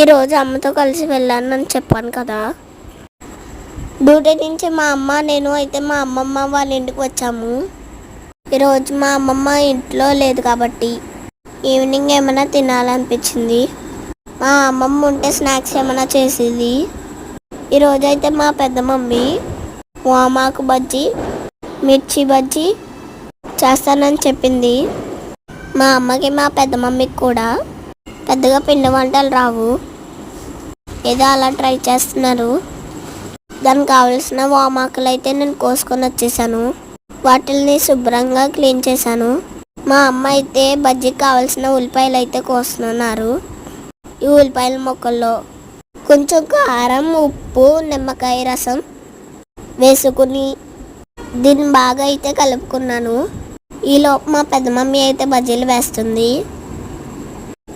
ఈరోజు అమ్మతో కలిసి వెళ్ళాను అని చెప్పాను కదా. డ్యూటీ నుంచి మా అమ్మ నేను అయితే మా అమ్మమ్మ వాళ్ళ ఇంటికి వచ్చాము. ఈరోజు మా అమ్మమ్మ ఇంట్లో లేదు కాబట్టి ఈవినింగ్ ఏమైనా తినాలనిపించింది. మా అమ్మమ్మ ఉంటే స్నాక్స్ ఏమైనా చేసేది. ఈరోజు అయితే మా పెద్ద మమ్మీ వామాకు బజ్జీ మిర్చి బజ్జీ చేస్తానని చెప్పింది. మా అమ్మకి మా పెద్ద మమ్మీకి కూడా. పెద్దగా పిండి వంటలు రావు. ఏదో అలా ట్రై చేస్తున్నారు. దానికి కావలసిన వామాకులు అయితే నేను కోసుకొని వచ్చేసాను. వాటిల్ని శుభ్రంగా క్లీన్ చేశాను. మా అమ్మ అయితే బజ్జీకి కావాల్సిన ఉల్లిపాయలు అయితే కోస్తున్నారు ఈ ఉల్లిపాయల మొక్కల్లో కొంచెం కారం ఉప్పు నిమ్మకాయ రసం వేసుకుని దీన్ని బాగా అయితే కలుపుకున్నాను. ఈలోపు మా పెద్ద మమ్మీ అయితే బజ్జీలు వేస్తుంది.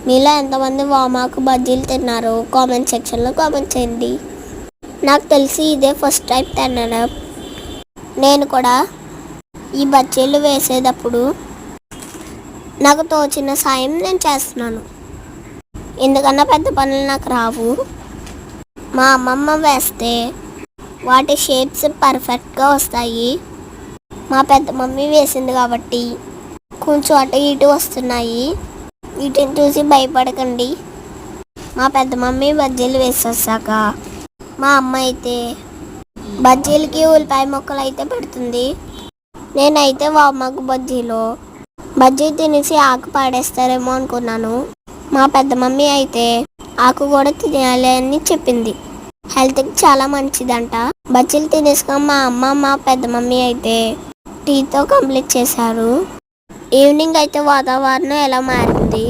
మీలో ఎంతమంది వామాకు బజ్జీలు తిన్నారు కామెంట్ సెక్షన్లో కామెంట్ చేయండి. నాకు తెలిసి ఇదే ఫస్ట్ టైం తినడం. నేను కూడా ఈ బజ్జీలు వేసేటప్పుడు నాకు తోచిన సాయం నేను చేస్తున్నాను. ఎందుకన్నా పెద్ద పనులు నాకు రావు. మా అమ్మమ్మ వేస్తే వాటి షేప్స్ పర్ఫెక్ట్గా వస్తాయి. మా పెద్ద మమ్మీ వేసింది కాబట్టి కొంచెం అటు ఇటు వస్తున్నాయి. వీటిని చూసి భయపడకండి. మా పెద్ద మమ్మీ బజ్జీలు వేసేసాక మా అమ్మ అయితే బజ్జీలకి ఉల్లిపాయ ముక్కలు అయితే పెడుతుంది. నేనైతే వామాకు బజ్జీలో. బజ్జీ తినేసి ఆకు పాడేస్తారేమో అనుకున్నాను. మా పెద్ద మమ్మీ అయితే ఆకు కూడా తినాలి అని చెప్పింది. హెల్త్కి చాలా మంచిదంట. బజ్జీలు తినేసుకొని మా అమ్మ మా పెద్ద మమ్మీ అయితే టీతో కంప్లీట్ చేశారు. ఈవినింగ్ అయితే వాతావరణం ఎలా మారింది?